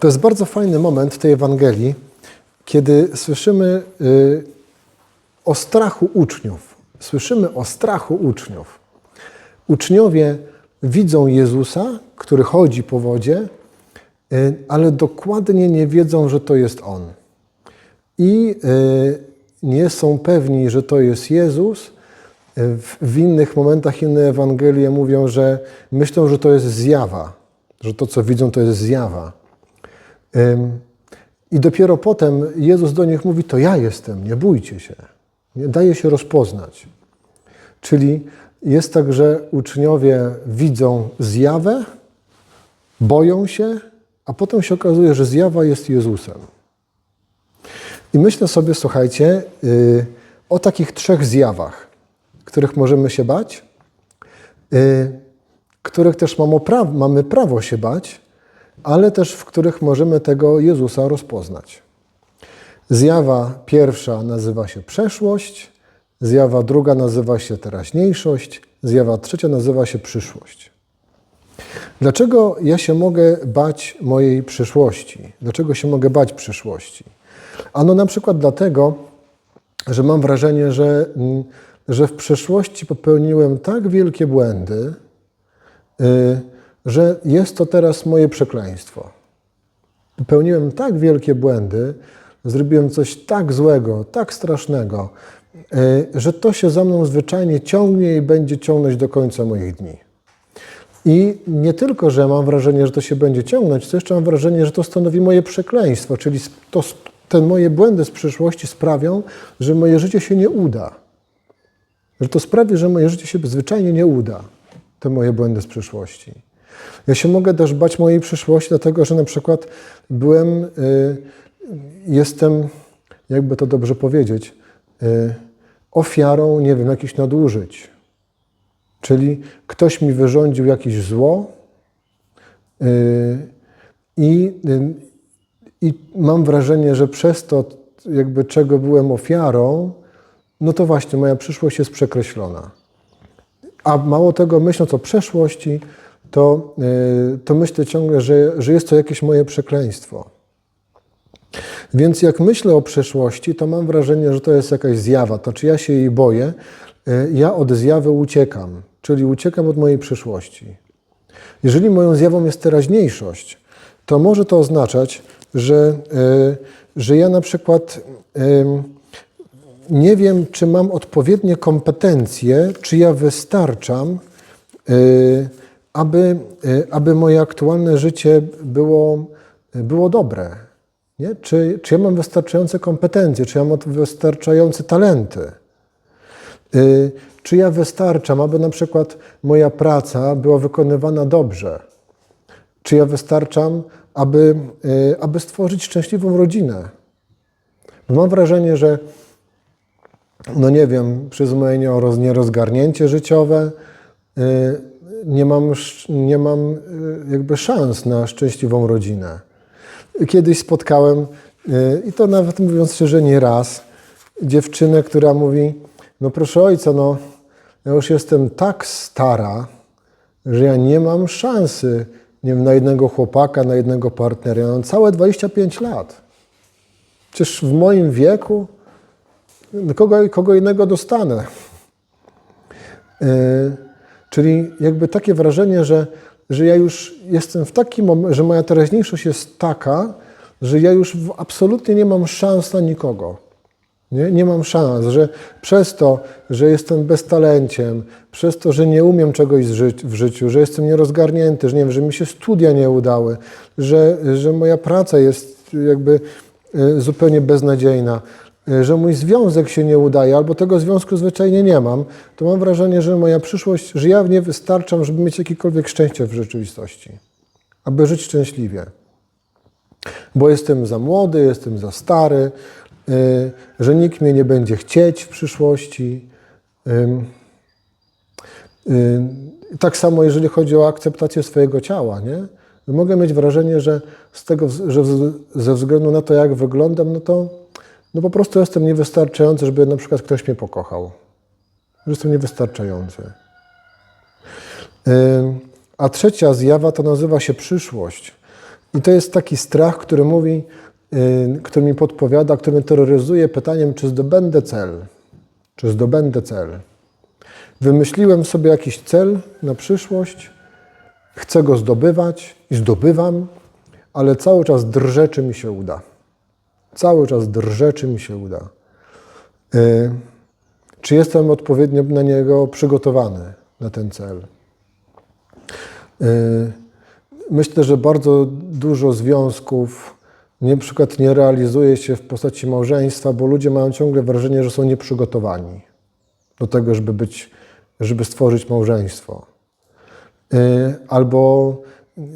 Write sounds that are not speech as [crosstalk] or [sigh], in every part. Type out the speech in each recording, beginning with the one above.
To jest bardzo fajny moment w tej Ewangelii, kiedy słyszymy y, o strachu uczniów. Słyszymy o strachu uczniów. Uczniowie widzą Jezusa, który chodzi po wodzie, y, ale dokładnie nie wiedzą, że to jest On. I y, nie są pewni, że to jest Jezus. W, w innych momentach inne Ewangelie mówią, że myślą, że to jest zjawa, że to, co widzą, to jest zjawa. I dopiero potem Jezus do nich mówi: To ja jestem, nie bójcie się. Daje się rozpoznać. Czyli jest tak, że uczniowie widzą zjawę, boją się, a potem się okazuje, że zjawa jest Jezusem. I myślę sobie, słuchajcie, yy, o takich trzech zjawach, których możemy się bać, yy, których też mamy prawo się bać, ale też w których możemy tego Jezusa rozpoznać. Zjawa pierwsza nazywa się przeszłość, zjawa druga nazywa się teraźniejszość, zjawa trzecia nazywa się przyszłość. Dlaczego ja się mogę bać mojej przyszłości? Dlaczego się mogę bać przyszłości? Ano na przykład dlatego, że mam wrażenie, że, mm, że w przeszłości popełniłem tak wielkie błędy, y, że jest to teraz moje przekleństwo. Popełniłem tak wielkie błędy, zrobiłem coś tak złego, tak strasznego, y, że to się za mną zwyczajnie ciągnie i będzie ciągnąć do końca moich dni. I nie tylko, że mam wrażenie, że to się będzie ciągnąć, to jeszcze mam wrażenie, że to stanowi moje przekleństwo, czyli to, te moje błędy z przyszłości sprawią, że moje życie się nie uda. Że to sprawi, że moje życie się zwyczajnie nie uda, te moje błędy z przyszłości. Ja się mogę też bać mojej przyszłości, dlatego że na przykład byłem, y, jestem, jakby to dobrze powiedzieć, y, ofiarą, nie wiem, jakichś nadużyć. Czyli ktoś mi wyrządził jakieś zło y, i, i mam wrażenie, że przez to, jakby czego byłem ofiarą, no to właśnie moja przyszłość jest przekreślona. A mało tego, myśląc o przeszłości, to, y, to myślę ciągle, że, że jest to jakieś moje przekleństwo. Więc jak myślę o przeszłości, to mam wrażenie, że to jest jakaś zjawa. To czy ja się jej boję, y, ja od zjawy uciekam, czyli uciekam od mojej przyszłości. Jeżeli moją zjawą jest teraźniejszość, to może to oznaczać, że, y, że ja na przykład nie wiem, czy mam odpowiednie kompetencje, czy ja wystarczam, aby, aby moje aktualne życie było, było dobre. Nie? Czy, czy ja mam wystarczające kompetencje, czy ja mam wystarczające talenty? Y, Czy ja wystarczam, aby na przykład moja praca była wykonywana dobrze? Czy ja wystarczam, aby, y, aby stworzyć szczęśliwą rodzinę? Bo mam wrażenie, że no nie wiem, przez moje nieroz- nierozgarnięcie życiowe y, nie mam, nie mam y, jakby szans na szczęśliwą rodzinę. Kiedyś spotkałem, y, i to nawet mówiąc szczerze, nie raz, dziewczynę, która mówi, no proszę ojca, no ja już jestem tak stara, że ja nie mam szansy nie wiem, na jednego chłopaka, na jednego partnera. Ja mam całe 25 lat. Przecież w moim wieku no kogo, kogo innego dostanę. Yy, czyli jakby takie wrażenie, że, że ja już jestem w takim momencie, że moja teraźniejszość jest taka, że ja już absolutnie nie mam szans na nikogo. Nie, nie mam szans, że przez to, że jestem beztalenciem, przez to, że nie umiem czegoś w życiu, że jestem nierozgarnięty, że nie wiem, że mi się studia nie udały, że, że moja praca jest jakby e, zupełnie beznadziejna, że mój związek się nie udaje, albo tego związku zwyczajnie nie mam, to mam wrażenie, że moja przyszłość, że ja nie wystarczam, żeby mieć jakiekolwiek szczęście w rzeczywistości, aby żyć szczęśliwie bo jestem za młody, jestem za stary, y, że nikt mnie nie będzie chcieć w przyszłości. Y, Tak samo, jeżeli chodzi o akceptację swojego ciała, nie? Mogę mieć wrażenie, że, z tego, że ze względu na to, jak wyglądam, no to no po prostu jestem niewystarczający, żeby na przykład ktoś mnie pokochał. Jestem niewystarczający. A trzecia zjawa to nazywa się przyszłość. I to jest taki strach, który mówi, który mi podpowiada, który mnie terroryzuje pytaniem, czy zdobędę cel. Czy zdobędę cel. Wymyśliłem sobie jakiś cel na przyszłość, chcę go zdobywać i zdobywam, ale cały czas drżę, czy mi się uda. Cały czas drżę, czy mi się uda. Yy, czy jestem odpowiednio na niego przygotowany, na ten cel? Yy, Myślę, że bardzo dużo związków nie, przykład nie realizuje się w postaci małżeństwa, bo ludzie mają ciągle wrażenie, że są nieprzygotowani do tego, żeby być, żeby stworzyć małżeństwo. Yy, Albo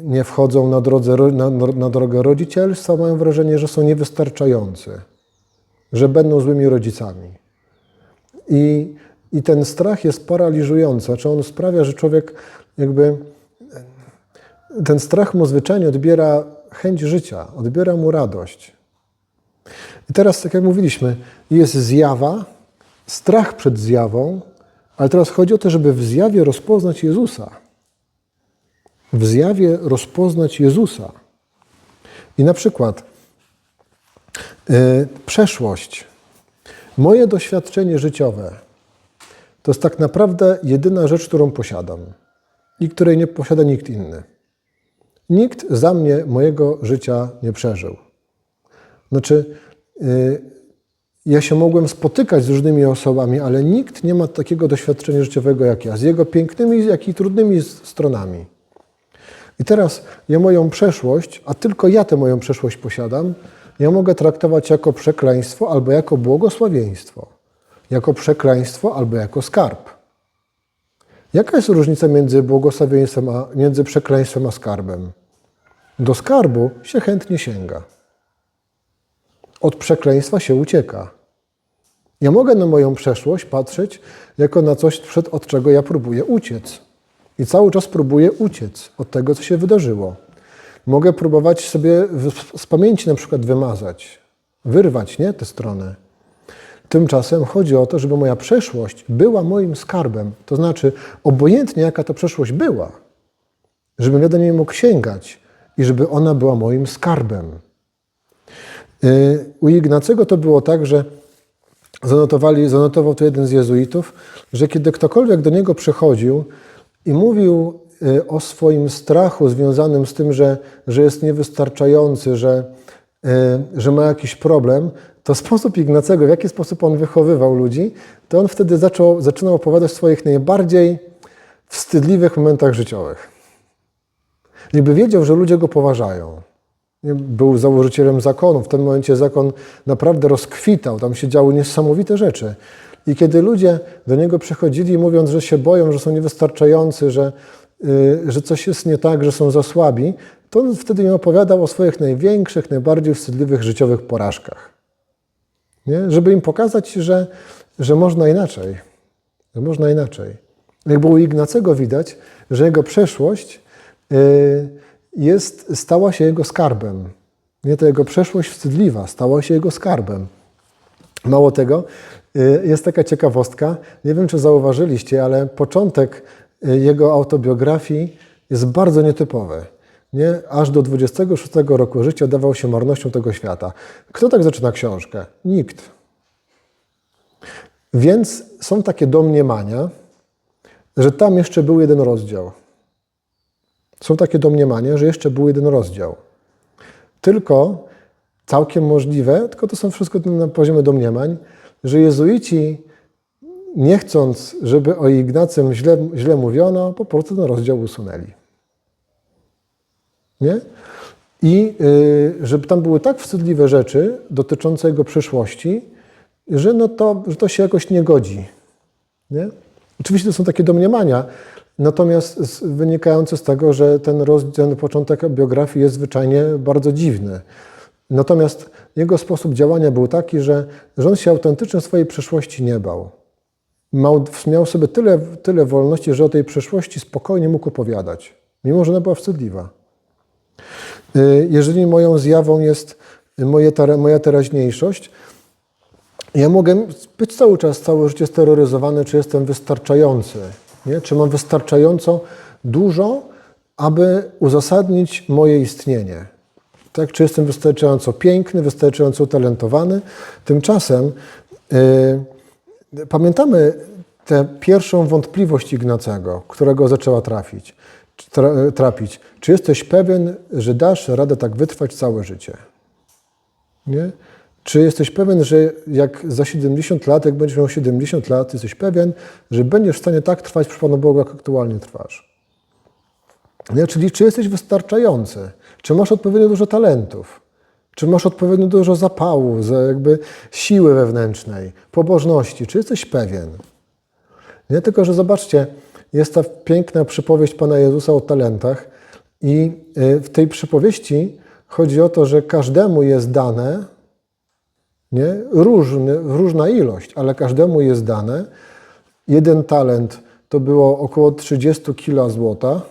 nie wchodzą na, drodze, ro- na, na drogę rodzicielstwa, mają wrażenie, że są niewystarczający, że będą złymi rodzicami. I, I ten strach jest paraliżujący, znaczy on sprawia, że człowiek jakby ten strach mu zwyczajnie odbiera chęć życia, odbiera mu radość. I teraz, tak jak mówiliśmy, jest zjawa, strach przed zjawą, ale teraz chodzi o to, żeby w zjawie rozpoznać Jezusa. W zjawie rozpoznać Jezusa. I na przykład yy, przeszłość. Moje doświadczenie życiowe to jest tak naprawdę jedyna rzecz, którą posiadam i której nie posiada nikt inny. Nikt za mnie mojego życia nie przeżył. Znaczy, yy, ja się mogłem spotykać z różnymi osobami, ale nikt nie ma takiego doświadczenia życiowego jak ja, z jego pięknymi, jak i trudnymi stronami. I teraz ja moją przeszłość, a tylko ja tę moją przeszłość posiadam, ja mogę traktować jako przekleństwo albo jako błogosławieństwo. Jako przekleństwo albo jako skarb. Jaka jest różnica między błogosławieństwem a między przekleństwem a skarbem? Do skarbu się chętnie sięga. Od przekleństwa się ucieka. Ja mogę na moją przeszłość patrzeć jako na coś, przed od czego ja próbuję uciec. I cały czas próbuję uciec od tego, co się wydarzyło. Mogę próbować sobie z pamięci na przykład wymazać, wyrwać nie, tę stronę. Tymczasem chodzi o to, żeby moja przeszłość była moim skarbem. To znaczy, obojętnie jaka to przeszłość była, żebym ja do niej mógł sięgać i żeby ona była moim skarbem. Yy, U Ignacego to było tak, że zanotowali, zanotował to jeden z jezuitów, że kiedy ktokolwiek do niego przychodził i mówił y, o swoim strachu związanym z tym, że, że jest niewystarczający, że, y, że ma jakiś problem, to sposób Ignacego, w jaki sposób on wychowywał ludzi, to on wtedy zaczął, zaczynał opowiadać o swoich najbardziej wstydliwych momentach życiowych. Jakby wiedział, że ludzie go poważają. Był założycielem zakonu. W tym momencie zakon naprawdę rozkwitał. Tam się działy niesamowite rzeczy. I kiedy ludzie do niego przychodzili, mówiąc, że się boją, że są niewystarczający, że, y, że coś jest nie tak, że są za słabi, to on wtedy im opowiadał o swoich największych, najbardziej wstydliwych życiowych porażkach. Nie? Żeby im pokazać, że, że można inaczej. Że można inaczej. Jakby u Ignacego widać, że jego przeszłość y, jest, stała się jego skarbem. Nie, to jego przeszłość wstydliwa stała się jego skarbem. Mało tego, jest taka ciekawostka, nie wiem czy zauważyliście, ale początek y, jego autobiografii jest bardzo nietypowy. Nie? Aż do 26 roku życia dawał się marnością tego świata. Kto tak zaczyna książkę? Nikt. Więc są takie domniemania, że tam jeszcze był jeden rozdział. Są takie domniemania, że jeszcze był jeden rozdział. Tylko całkiem możliwe, tylko to są wszystko na poziomie domniemań, że jezuici, nie chcąc, żeby o Ignacym źle, źle mówiono, po prostu ten rozdział usunęli. Nie? I y, żeby tam były tak wstydliwe rzeczy dotyczące jego przyszłości, że, no to, że to się jakoś nie godzi. Nie? Oczywiście to są takie domniemania, natomiast z, wynikające z tego, że ten, ten początek biografii jest zwyczajnie bardzo dziwny. Natomiast jego sposób działania był taki, że, że on się autentycznie swojej przeszłości nie bał. Miał, sobie tyle, tyle wolności, że o tej przeszłości spokojnie mógł opowiadać, mimo że ona była wstydliwa. Y, Jeżeli moją zjawą jest moje, moja teraźniejszość, ja mogę być cały czas, całe życie steroryzowany, czy jestem wystarczający, nie? czy mam wystarczająco dużo, aby uzasadnić moje istnienie. Tak? Czy jestem wystarczająco piękny, wystarczająco utalentowany? Tymczasem yy, pamiętamy tę pierwszą wątpliwość Ignacego, którego zaczęła trafić, tra, trapić. Czy jesteś pewien, że dasz radę tak wytrwać całe życie? Nie? Czy jesteś pewien, że jak za 70 lat, jak będziesz miał 70 lat, jesteś pewien, że będziesz w stanie tak trwać przy Panu Bogu, jak aktualnie trwasz? Nie? Czyli czy jesteś wystarczający? Czy masz odpowiednio dużo talentów? Czy masz odpowiednio dużo zapału, za jakby siły wewnętrznej, pobożności? Czy jesteś pewien? Nie tylko, że zobaczcie, jest ta piękna przypowieść Pana Jezusa o talentach i y, w tej przypowieści chodzi o to, że każdemu jest dane, nie? Różny, różna ilość, ale każdemu jest dane. Jeden talent to było około 30 kg złota,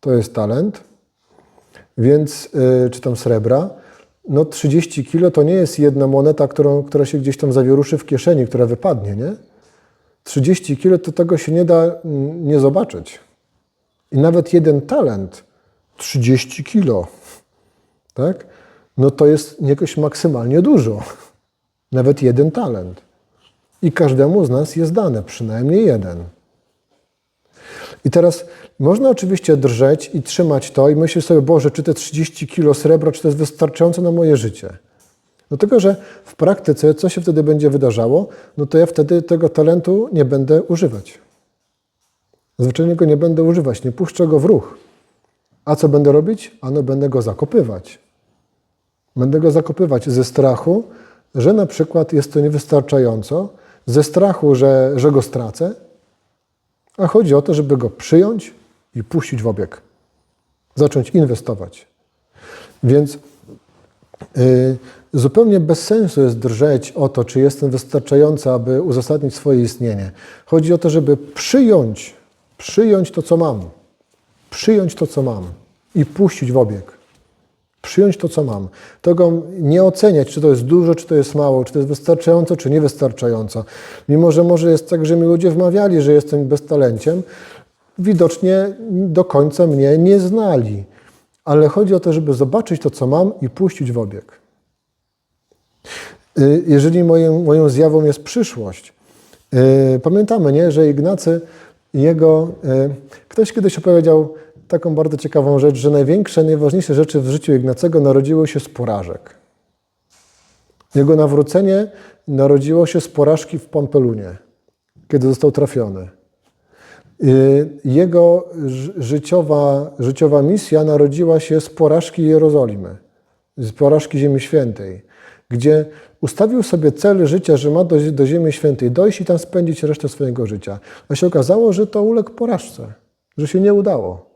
to jest talent, więc, yy, czy tam srebra. No 30 kg to nie jest jedna moneta, którą, która się gdzieś tam zawieruszy w kieszeni, która wypadnie, nie? 30 kg to tego się nie da mm, nie zobaczyć. I nawet jeden talent, 30 kg, tak? No to jest jakoś maksymalnie dużo. Nawet jeden talent. I każdemu z nas jest dane, przynajmniej jeden. I teraz można oczywiście drżeć i trzymać to i myśleć sobie, Boże, czy te 30 kilo srebra, czy to jest wystarczające na moje życie? Tylko, że w praktyce, co się wtedy będzie wydarzało, no to ja wtedy tego talentu nie będę używać. Zwyczajnie go nie będę używać, nie puszczę go w ruch. A co będę robić? Ano będę go zakopywać. Będę go zakopywać ze strachu, że na przykład jest to niewystarczająco, ze strachu, że, że go stracę, a chodzi o to, żeby go przyjąć i puścić w obieg. Zacząć inwestować. Więc yy, zupełnie bez sensu jest drżeć o to, czy jestem wystarczający, aby uzasadnić swoje istnienie. Chodzi o to, żeby przyjąć, przyjąć to, co mam. Przyjąć to, co mam i puścić w obieg. Przyjąć to, co mam. Tego nie oceniać, czy to jest dużo, czy to jest mało, czy to jest wystarczająco, czy niewystarczająco. Mimo, że może jest tak, że mi ludzie wmawiali, że jestem beztalenciem, widocznie do końca mnie nie znali. Ale chodzi o to, żeby zobaczyć to, co mam i puścić w obieg. Y, jeżeli moją, moją zjawą jest przyszłość, y, pamiętamy, nie, że Ignacy, jego, y, ktoś kiedyś opowiedział, taką bardzo ciekawą rzecz, że największe, najważniejsze rzeczy w życiu Ignacego narodziły się z porażek. Jego nawrócenie narodziło się z porażki w Pompelunie, kiedy został trafiony. Y, jego życiowa, życiowa misja narodziła się z porażki Jerozolimy, z porażki Ziemi Świętej, gdzie ustawił sobie cel życia, że ma do, do Ziemi Świętej dojść i tam spędzić resztę swojego życia. A się okazało, że to uległ porażce, że się nie udało.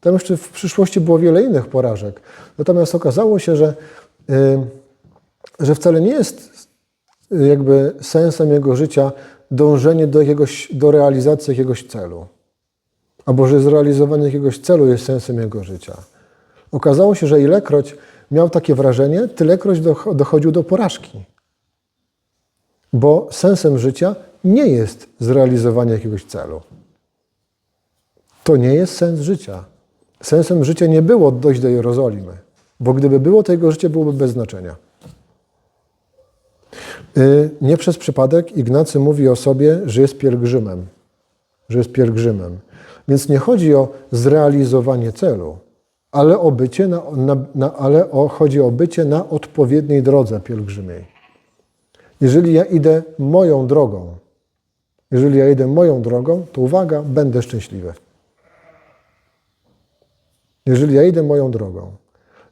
Tam jeszcze w przyszłości było wiele innych porażek. Natomiast okazało się, że, że wcale nie jest jakby sensem jego życia dążenie do, jakiegoś, do realizacji jakiegoś celu. Albo że zrealizowanie jakiegoś celu jest sensem jego życia. Okazało się, że ilekroć miał takie wrażenie, tylekroć dochodził do porażki. Bo sensem życia nie jest zrealizowanie jakiegoś celu. To nie jest sens życia. Sensem życia nie było dojść do Jerozolimy, bo gdyby było, to jego życie byłoby bez znaczenia. Y, nie przez przypadek Ignacy mówi o sobie, że jest pielgrzymem. Że jest pielgrzymem. Więc nie chodzi o zrealizowanie celu, ale, o bycie na, na, na, ale o, chodzi o bycie na odpowiedniej drodze pielgrzymiej. Jeżeli ja idę moją drogą, jeżeli ja idę moją drogą, to uwaga, będę szczęśliwy jeżeli ja idę moją drogą.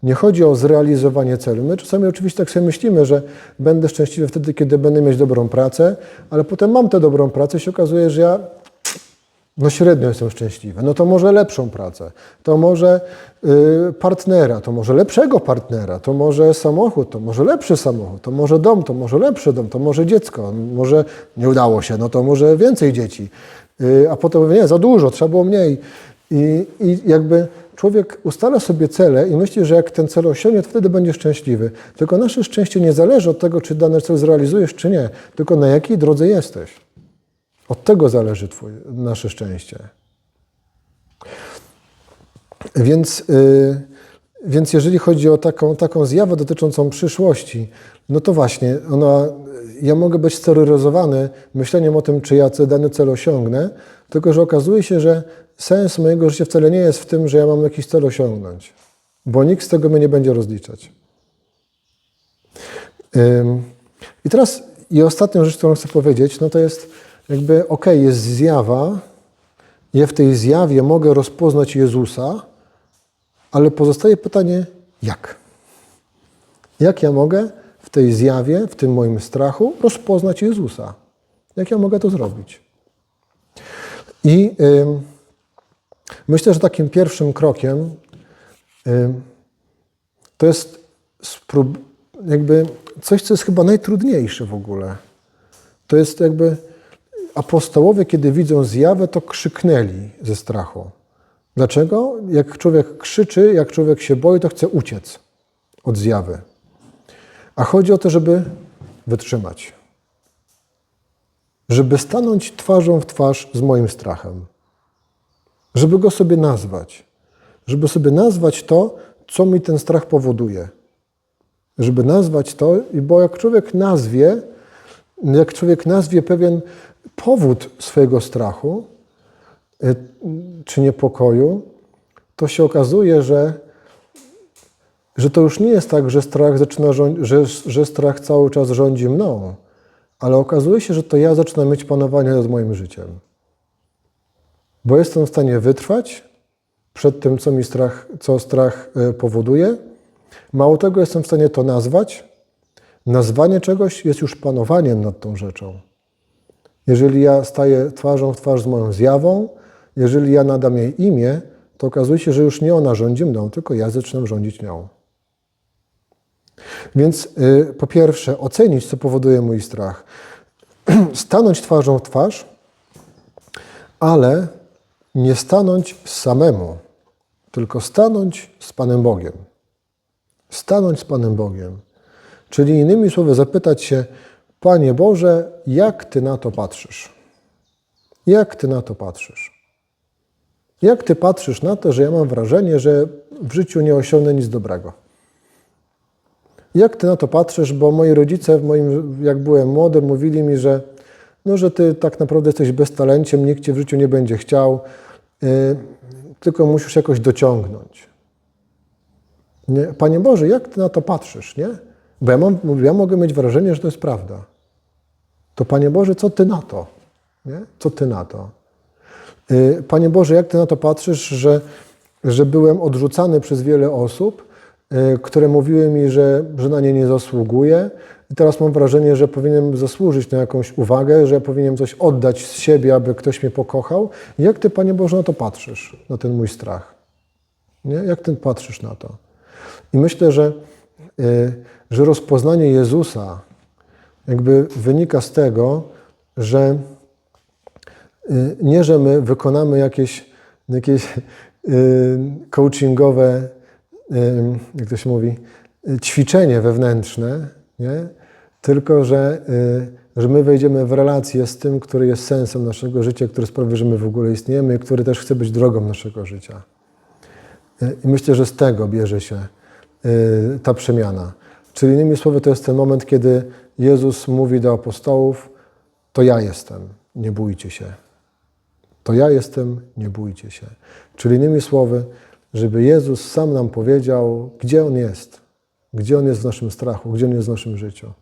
Nie chodzi o zrealizowanie celu. My czasami oczywiście tak sobie myślimy, że będę szczęśliwy wtedy, kiedy będę mieć dobrą pracę, ale potem mam tę dobrą pracę i się okazuje, że ja no średnio jestem szczęśliwy. No to może lepszą pracę, to może y, partnera, to może lepszego partnera, to może samochód, to może lepszy samochód, to może dom, to może lepszy dom, to może dziecko, może nie udało się, no to może więcej dzieci. Y, a potem nie, za dużo, trzeba było mniej. I, I jakby człowiek ustala sobie cele i myśli, że jak ten cel osiągnie, to wtedy będzie szczęśliwy. Tylko nasze szczęście nie zależy od tego, czy dany cel zrealizujesz, czy nie, tylko na jakiej drodze jesteś. Od tego zależy nasze szczęście. Więc yy, więc jeżeli chodzi o taką, taką zjawę dotyczącą przyszłości, no to właśnie, ona, ja mogę być steroryzowany myśleniem o tym, czy ja dany cel osiągnę, tylko że okazuje się, że sens mojego życia wcale nie jest w tym, że ja mam jakiś cel osiągnąć, bo nikt z tego mnie nie będzie rozliczać. I teraz, i ostatnią rzecz, którą chcę powiedzieć, no to jest jakby, ok, jest zjawa, ja w tej zjawie mogę rozpoznać Jezusa, ale pozostaje pytanie, jak? Jak ja mogę w tej zjawie, w tym moim strachu rozpoznać Jezusa? Jak ja mogę to zrobić? I ym, myślę, że takim pierwszym krokiem ym, to jest sprób- jakby coś, co jest chyba najtrudniejsze w ogóle. To jest jakby apostołowie, kiedy widzą zjawę, to krzyknęli ze strachu. Dlaczego? Jak człowiek krzyczy, jak człowiek się boi, to chce uciec od zjawy. A chodzi o to, żeby wytrzymać. Żeby stanąć twarzą w twarz z moim strachem. Żeby go sobie nazwać. Żeby sobie nazwać to, co mi ten strach powoduje. Żeby nazwać to, bo jak człowiek nazwie, jak człowiek nazwie pewien powód swojego strachu, czy niepokoju, to się okazuje, że, że to już nie jest tak, że strach, zaczyna że, że strach cały czas rządzi mną, ale okazuje się, że to ja zaczynam mieć panowanie nad moim życiem. Bo jestem w stanie wytrwać przed tym, co mi strach, co strach powoduje. Mało tego, jestem w stanie to nazwać. Nazwanie czegoś jest już panowaniem nad tą rzeczą. Jeżeli ja staję twarzą w twarz z moją zjawą, jeżeli ja nadam jej imię, to okazuje się, że już nie ona rządzi mną, tylko ja zaczynam rządzić nią. Więc y, po pierwsze, ocenić, co powoduje mój strach. [clears throat] stanąć twarzą w twarz, ale nie stanąć samemu, tylko stanąć z Panem Bogiem. Stanąć z Panem Bogiem. Czyli innymi słowy, zapytać się, Panie Boże, jak Ty na to patrzysz? Jak Ty na to patrzysz? Jak Ty patrzysz na to, że ja mam wrażenie, że w życiu nie osiągnę nic dobrego? Jak Ty na to patrzysz, bo moi rodzice, w moim, jak byłem młody, mówili mi, że, no, że Ty tak naprawdę jesteś beztalenciem, nikt Cię w życiu nie będzie chciał, tylko musisz jakoś dociągnąć. Nie? Panie Boże, jak Ty na to patrzysz, nie? Bo ja, mam, ja mogę mieć wrażenie, że to jest prawda. To Panie Boże, co Ty na to? Nie? Co Ty na to? Yy, Panie Boże, jak Ty na to patrzysz, że, że byłem odrzucany przez wiele osób, które mówiły mi, że, że na nie nie zasługuję i teraz mam wrażenie, że powinienem zasłużyć na jakąś uwagę, że powinienem coś oddać z siebie, aby ktoś mnie pokochał. Jak Ty, Panie Boże, na to patrzysz, na ten mój strach? Nie? Jak Ty patrzysz na to? I myślę, że yy, że rozpoznanie Jezusa jakby wynika z tego, że nie, że my wykonamy jakieś, jakieś coachingowe, jak to się mówi, ćwiczenie wewnętrzne, nie? tylko że, że my wejdziemy w relację z tym, który jest sensem naszego życia, który sprawia, że my w ogóle istniejemy który też chce być drogą naszego życia. I myślę, że z tego bierze się ta przemiana. Czyli innymi słowy, to jest ten moment, kiedy Jezus mówi do apostołów: To ja jestem, nie bójcie się. To ja jestem, nie bójcie się. Czyli innymi słowy, żeby Jezus sam nam powiedział, gdzie On jest, gdzie On jest w naszym strachu, gdzie On jest w naszym życiu.